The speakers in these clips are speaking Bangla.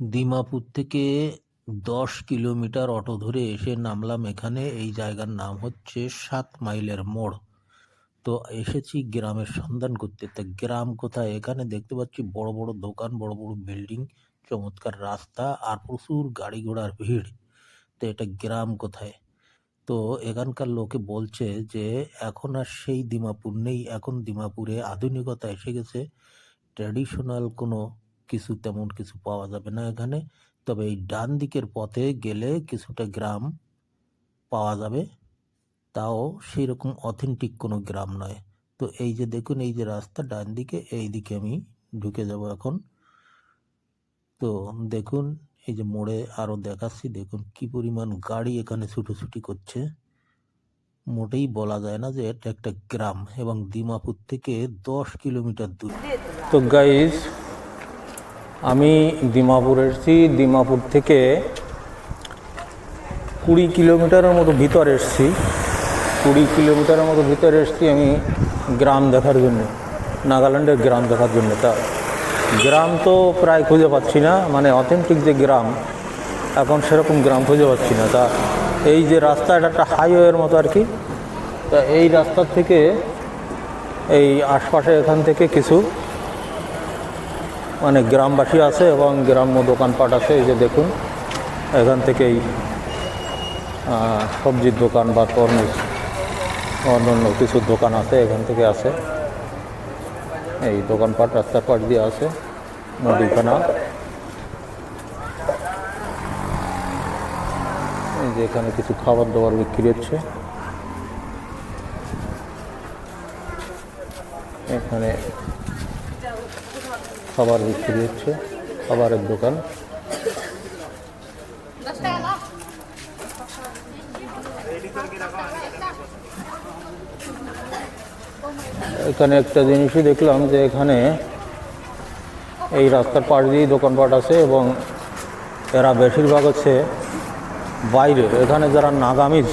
দিমাপুর থেকে দশ কিলোমিটার অটো ধরে এসে নামলাম এখানে। এই জায়গার নাম হচ্ছে সাত মাইলের মোড়। তো এসেছি গ্রামের সন্ধান করতে। তা গ্রাম কোথায়? এখানে দেখতে পাচ্ছি বড় বড় দোকান, বড় বড় বিল্ডিং, চমৎকার রাস্তা আর প্রচুর গাড়ি ঘোড়ার ভিড়। তো এটা গ্রাম কোথায়? তো এখানকার লোকে বলছে যে এখন আর সেই দিমাপুর নেই। এখন দিমাপুরে আধুনিকতা এসে গেছে। ট্র্যাডিশনাল কোনো কিছু তেমন কিছু পাওয়া যাবে না এখানে। তবে এই ডান দিকের পথে গেলে কিছুটা গ্রাম পাওয়া যাবে। তাও সেই রকম অথেন্টিক কোনো গ্রাম নয়। তো এই যে দেখুন, এই যে রাস্তা ডান দিকে এই দিকে আমি ঢুকে যাব এখন। তো দেখুন, এই যে মোড়ে আরও দেখাচ্ছি, দেখুন কি পরিমাণ গাড়ি এখানে ছুটোছুটি করছে। মোটেই বলা যায় না যে এটা একটা গ্রাম এবং দিমাপুর থেকে দশ কিলোমিটার দূর। তো গাইজ আমি দিমাপুর এসেছি দিমাপুর থেকে কুড়ি কিলোমিটারের মতো ভিতর এসেছি। কুড়ি কিলোমিটারের মতো ভিতরে এসেছি আমি গ্রাম দেখার জন্য, নাগাল্যান্ডের গ্রাম দেখার জন্য। তা গ্রাম তো প্রায় খুঁজে পাচ্ছি না মানে অথেন্টিক যে গ্রাম, এখন সেরকম গ্রাম খুঁজে পাচ্ছি না। তা এই যে রাস্তা, এটা একটা হাইওয়ের মতো আর কি। তা এই রাস্তার থেকে, এই আশপাশে এখান থেকে কিছু মানে গ্রামবাসী আছে এবং গ্রাম্য দোকানপাট আছে, এই যে দেখুন। এখান থেকেই সবজির দোকান বা তরমুজ অন্যান্য কিছু দোকান আছে, এখান থেকে আছে। এই দোকানপাট রাস্তার পাশ দিয়ে আছে, নদীখানা। এই যে এখানে কিছু খাবার দাবার বিক্রি হচ্ছে। এখানে খাবার বিক্রি হচ্ছে, খাবারের দোকান। এখানে একটা জিনিসই দেখলাম যে এখানে এই রাস্তার পাশ দিয়েই দোকানপাট আছে এবং এরা বেশিরভাগ হচ্ছে বাইরে। এখানে যারা নাগামিজ,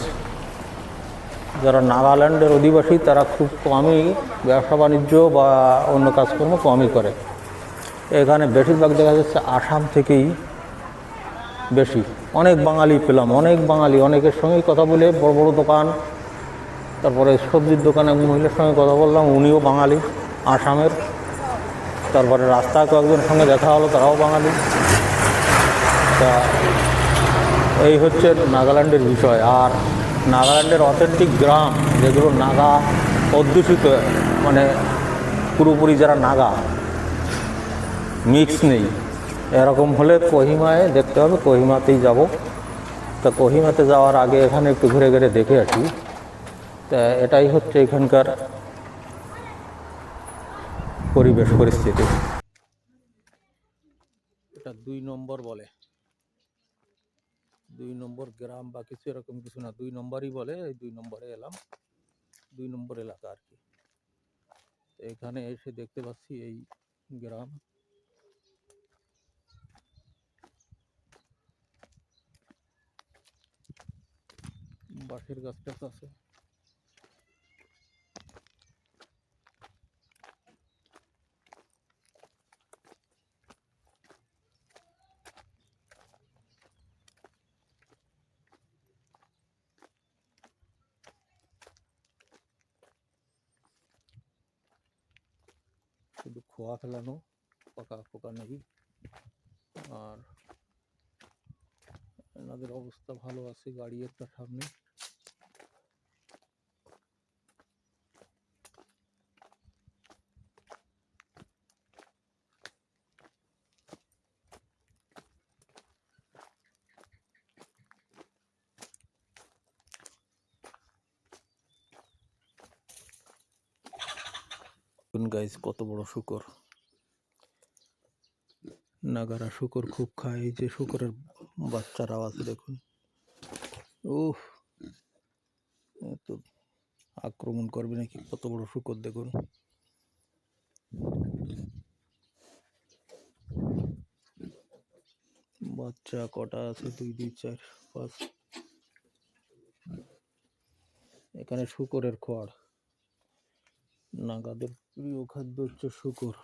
যারা নাগাল্যান্ডের অধিবাসী, তারা খুব কমই ব্যবসা বাণিজ্য বা অন্য কাজকর্ম কমই করে। এখানে বেশিরভাগ দেখা যাচ্ছে আসাম থেকেই বেশি। অনেক বাঙালি পেলাম, অনেক বাঙালি, অনেকের সঙ্গেই কথা বলে, বড় বড় দোকান, তারপরে সবজির দোকানে এক মহিলার সঙ্গে কথা বললাম, উনিও বাঙালি, আসামের। তারপরে রাস্তায় কয়েকজনের সঙ্গে দেখা হলো, তারাও বাঙালি। তা এই হচ্ছে নাগাল্যান্ডের বিষয়। আর নাগাল্যান্ডের অথেন্টিক গ্রাম, যেগুলো নাগা অধ্যুষিত মানে পুরোপুরি যারা নাগা মিক্স নেই। এরকম হলে কোহিমায় দেখতে হবে, কোহিমাতেই যাব। তা কোহিমাতে যাওয়ার আগে এখানে একটু ঘুরে ঘুরে দেখে আসি। তা এটাই হচ্ছে এখানকার পরিবেশ, পরিস্থিতি। এটা দুই নম্বর বলে। দুই নম্বর গ্রাম বা কিছু এরকম কিছু না, দুই নম্বরই বলে, এই দুই নম্বরে এলাম। দুই নম্বর এলাকা আর কি। এখানে এসে দেখতে পাচ্ছি এই গ্রাম। বাঁশের গাছ টাছ আছে শুধু খোয়া ফেলানো পাকা পোকা নেই আর এনাদের অবস্থা ভালো আছে গাড়ি একটা সামনে দেখুন গাইজ কত বড় শুকর। নাগারা শুকর খুব খায়, এই যে শুকরের বাচ্চার আওয়াজ দেখুন। উফ তো আক্রমণ করবে নাকি, কত বড় শুকর দেখুন। বাচ্চা কটা আছে? দুই দুই, চার, পাঁচ। এখানে শুকরের খড় নাগাদের প্রিয় খাদ্য হচ্ছে শুকর।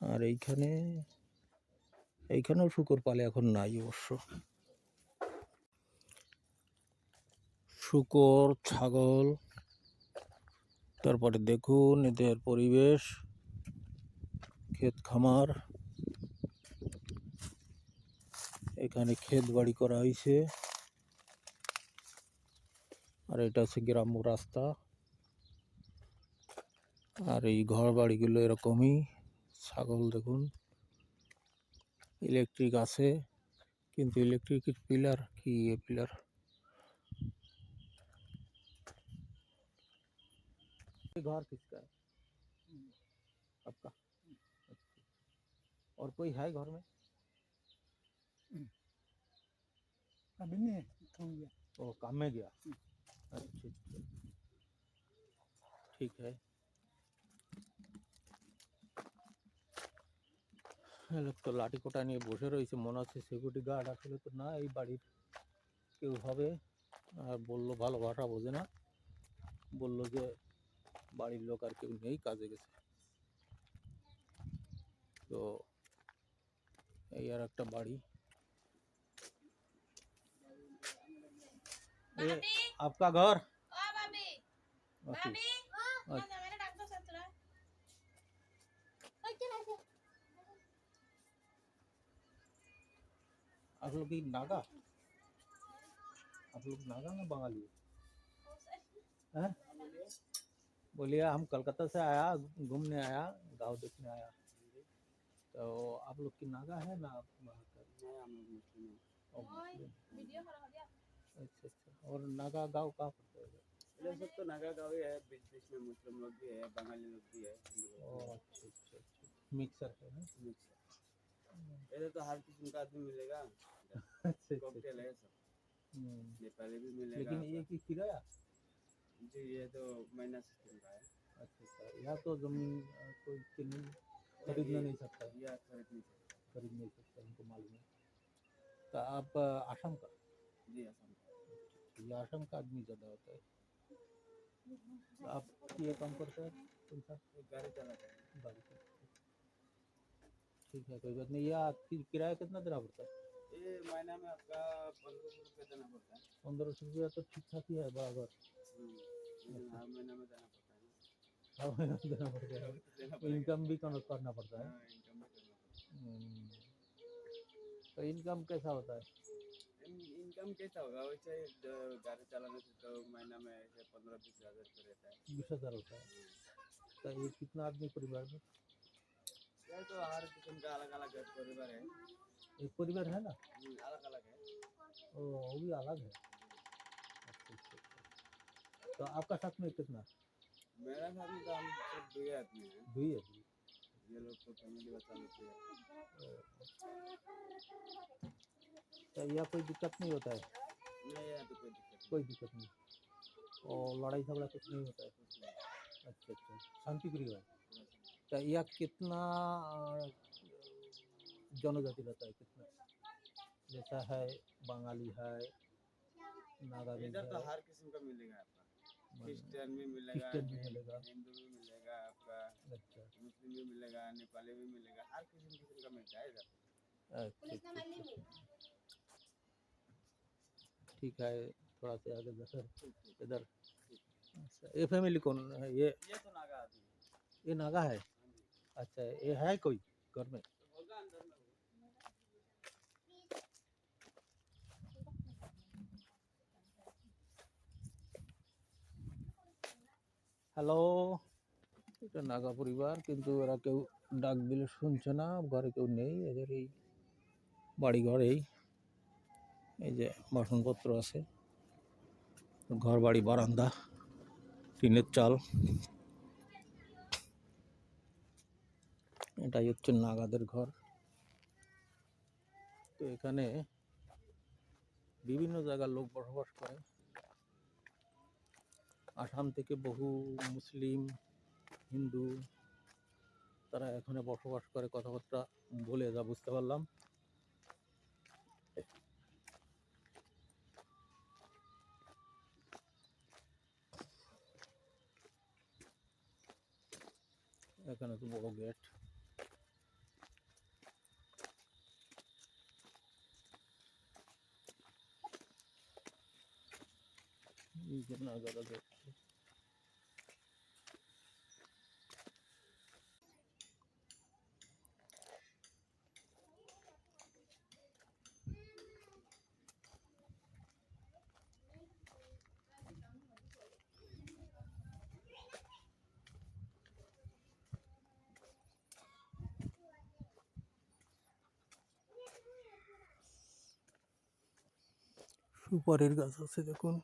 আর এইখানে, এইখানেও শুকর পালে এখন নাই অবশ্য। শুকর, ছাগল, তারপরে দেখুন এদের পরিবেশ, ক্ষেত খামার। এখানে ক্ষেত বাড়ি করা হয়েছে আর এটা হচ্ছে গ্রাম্য রাস্তা। আর এই ঘর বাড়িগুলো এরকমই ছাগল দেখুন ইলেকট্রিক আছে কিন্তু ইলেকট্রিকের পিলার কি পিলার घर किसका है आपका अच्छा। और कोई है घर में अभी नहीं खाऊं गया वो काम में गया अच्छा अच्छा ठीक है এ লোক তো লাঠি কোটা নিয়ে বসে রয়েছে মনে হচ্ছে সিকিউরিটি গার্ড আসলে তো না এই বাড়ির কেউ হবে আর বললো ভালো ভাষা বোঝে না বললো যে বাড়ির লোক আর কেউ নেই কাজে গেছে তো এই আর একটা বাড়ি ये भाभी आपका घर ओ भाभी अच्छा, आप लोग की नागा? आप लोग नागा ना बंगाली? हैं? बोलिए हम कलकत्ता से आया घूमने आया गाँव देखने आया। तो आप लोग की नागा है ना आप अच्छा अच्छा। और नागा गाँव कहाँ पड़ता है? इधर सब तो नागा गाँव ही है बीच बीच में मुस्लिम लोग भी है बंगाली लोग भी है। ओ अच्छा अच्छा अच्छा। मिक्सर है ना? भी मिक्स है इधर तो हर किस्म का आदमी मिलेगा। अच्छा अच्छा कॉकटेल है सब। हम्म, नेपाली भी मिलेगा। लेकिन ये की किराया जी ये तो महीना सिस्टम का है। अच्छा अच्छा। यहाँ तो ज़मीन कोई किन्हीं खरीदना नहीं सकता? या खरीद नहीं सकते। खरीद नहीं सकता हमको मालूम है। तो आप अ, का? जी असम का। ये असम का आदमी ज़्यादा होता है। तो आप ये काम करते हैं? कौन सा गाड़ी चलाता है। गाड़ी ठीक है कोई बात नहीं। ये आपकी किराया कितना देना पड़ता है? ये महीना में आपका पंद्रह सौ रुपये देना पड़ता है। पंद्रह सौ रुपया तो ठीक ठाक ही है बराबर। हम्म, हर महीने में देना पड़ता है। ना हर महीने देना पड़ता है। इनकम भी करना करना पड़ता है। हाँ, हम्म, तो इनकम कैसा होता है? है इनकम कैसा होगा? वैसे गाड़ी चलाने से तो महीना में ऐसे पंद्रह बीस हज़ार रहता है। बीस हज़ार होता है। तो ये कितना आदमी परिवार में? तो हर किस्म का अलग अलग परिवार है। एक परिवार है ना? अलग अलग है। ओ वो भी अलग है। अच्छा अच्छा अच्छा। तो आपका साथ में कितना? मेरा साथ में तो हम सब दो ही आदमी हैं। दुई है दुई। ये लोग तो फैमिली बचा लेते हैं। तो यह कोई दिक्कत नहीं होता है? नहीं यहाँ तो कोई दिक्कत कोई दिक्कत नहीं। और लड़ाई झगड़ा कुछ नहीं होता है? अच्छा अच्छा। शांति प्रिय है तो यह कितना जनजाति रहता है कितना? जैसा है बंगाली है नागा इधर तो हर किस्म का मिलेगा आपका। क्रिश्चियन भी मिलेगा। हिंदू भी मिलेगा आपका अच्छा। मुस्लिम भी मिलेगा नेपाली भी मिलेगा हर किस्म किस्म का मिलता है इधर। अच्छा, अच्छा, अच्छा। ठीक है थोड़ा सा आगे इधर इधर। अच्छा ये फैमिली कौन है? ये ये तो नागा आदमी। ये नागा है? अच्छा ये है कोई घर में तो होगा अंदर में होगा। হ্যালো এটা নাগা পরিবার কিন্তু এরা কেউ ডাক দিলে শুনছে না ঘরে কেউ নেই এদের এই বাড়ি ঘরেই এই যে বাসনপত্র আছে ঘর বাড়ি বারান্দা টিনের চাল এটাই হচ্ছে নাগাদের ঘর। তো এখানে বিভিন্ন জায়গার লোক বসবাস করে। আসাম থেকে বহু মুসলিম, হিন্দু তারা এখানে বসবাস করে। কথাবার্তা বলে যা বুঝতে পারলাম। এখানে তো বড় গেট নিচে নাগারা যাচ্ছে সুপারির গাছ আছে দেখুন।